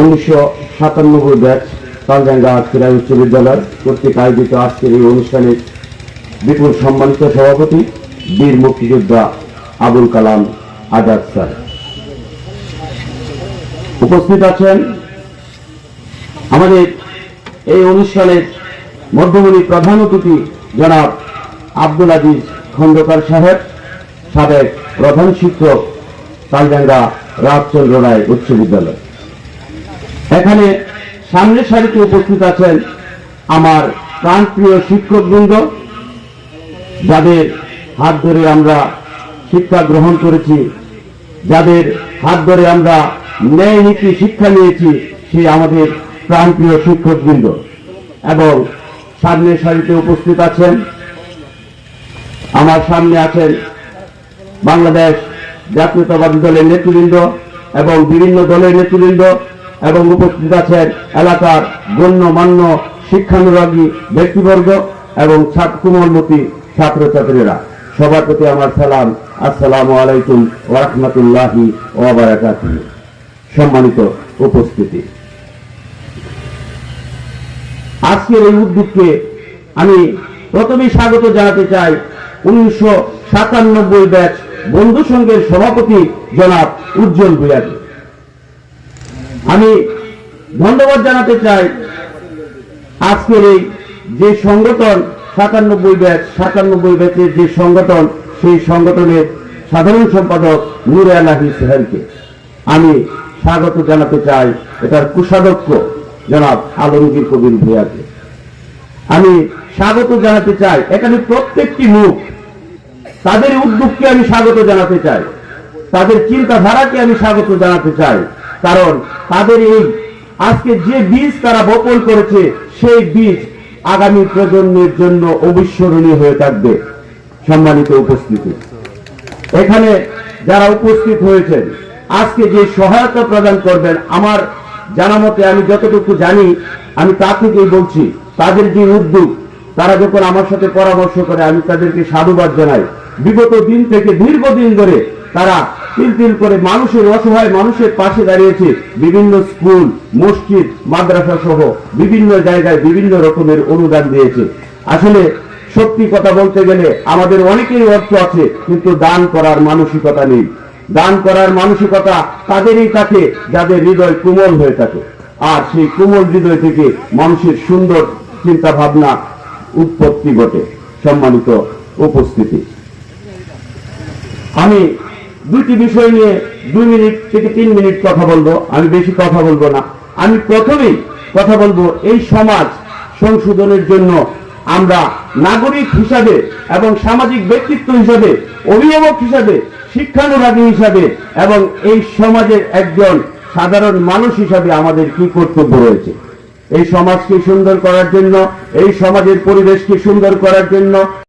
উনিশশো সাতানব্বই ব্যাচ তালজাঙ্গা ক্রীড়া উচ্চ বিদ্যালয় কর্তৃক আয়োজিত আজকের এই অনুষ্ঠানে বিপুল সম্মানিত সভাপতি বীর মুক্তিযোদ্ধা আবুল কালাম আজাদ স্যার। উপস্থিত আছেন আমাদের এই অনুষ্ঠানের মধ্যমণি প্রধান অতিথি জনাব আব্দুল আজিজ খন্দকার সাহেব, সাবেক প্রধান শিক্ষক তালডাঙ্গা রাজচন্দ্র রায় উচ্চ বিদ্যালয়। এখানে সামনের সারিতে উপস্থিত আছেন আমার প্রাণপ্রিয় শিক্ষকবৃন্দ, যাদের হাত ধরে আমরা শিক্ষা গ্রহণ করেছি, যাদের হাত ধরে আমরা ন্যায় নীতি শিক্ষা নিয়েছি সেই আমাদের প্রাণপ্রিয় শিক্ষকবৃন্দ। এবং সামনের সারিতে উপস্থিত আছেন, আমার সামনে আছেন বাংলাদেশ জাতীয়তাবাদী দলের নেতৃবৃন্দ এবং বিভিন্ন দলের নেতৃবৃন্দ এবং উপস্থিত আছেন এলাকার গণ্যমান্য শিক্ষানুরাগী ব্যক্তিবর্গ এবং কুমলমতি ছাত্রছাত্রীরা। সবার প্রতি আমার সালাম। আসসালামু আলাইকুম ওরহমতুল্লাহি সম্মানিত উপস্থিতি। আজকের এই উদ্যোগকে আমি প্রথমেই স্বাগত জানাতে চাই উনিশশো সাতানব্বই ব্যাচ বন্ধু সংঘের সভাপতি জনাব উজ্জ্বল ভূয়াকে আমি ধন্যবাদ জানাতে চাই আজকের এই যে সংগঠন সাতানব্বই ব্যাচ, সাতানব্বই ব্যাচের যে সংগঠন, সেই সংগঠনের সাধারণ সম্পাদক নুরে আলাহি সোহেলকে আমি স্বাগত জানাতে চাই এটার কুষাধ্যক্ষ জনাব আলমগীর কবির ভূয়াকে আমি স্বাগত জানাতে চাই এখানে প্রত্যেকটি মুখ, তাদের উদ্যোগকে আমি স্বাগত জানাতে চাই, তাদের চিন্তাধারাকে আমি স্বাগত জানাতে চাই। কারণ তাদের এই আজকে যে বীজ তারা বপন করেছে, সেই বীজ আগামী প্রজন্মের জন্য অবিস্মরণীয় হয়ে থাকবে। সম্মানিত উপস্থিতি। এখানে যারা উপস্থিত হয়েছেন, আজকে যে সহায়তা প্রদান করবেন, আমার জানা মতে আমি যতটুকু জানি, আমি তা থেকেই বলছি, তাদের যে উদ্যোগ, তারা যখন আমার সাথে পরামর্শ করে, আমি তাদেরকে সাধুবাদ জানাই। বিগত দিন থেকে দীর্ঘদিন ধরে তারা তিল তিল করে মানুষের অসহায় মানুষের পাশে দাঁড়িয়েছে বিভিন্ন স্কুল, মসজিদ, মাদ্রাসা সহ বিভিন্ন জায়গায় বিভিন্ন রকমের অনুদান দিয়েছে। আসলে সত্যি কথা বলতে গেলে আমাদের অনেকেরই অর্থ আছে, কিন্তু দান করার মানসিকতা নেই। দান করার মানসিকতা তাদেরই থাকে যাদের হৃদয় কোমল হয়ে থাকে। আর সেই কোমল হৃদয় থেকে মানুষের সুন্দর চিন্তা ভাবনা উৎপত্তি ঘটে। সম্মানিত উপস্থিতি। আমি দুটি বিষয় নিয়ে দুই মিনিট থেকে তিন মিনিট কথা বলব। আমি বেশি কথা বলব না। আমি প্রথমেই কথা বলব এই সমাজ সংশোধনের জন্য। আমরা নাগরিক হিসাবে এবং সামাজিক ব্যক্তিত্ব হিসাবে, অভিভাবক হিসাবে, শিক্ষানুরাগী হিসাবে এবং এই সমাজের একজন সাধারণ মানুষ হিসাবে আমাদের কি কর্তব্য রয়েছে? এই সমাজকে সুন্দর করার জন্য, এই সমাজের পরিবেশকে সুন্দর করার জন্য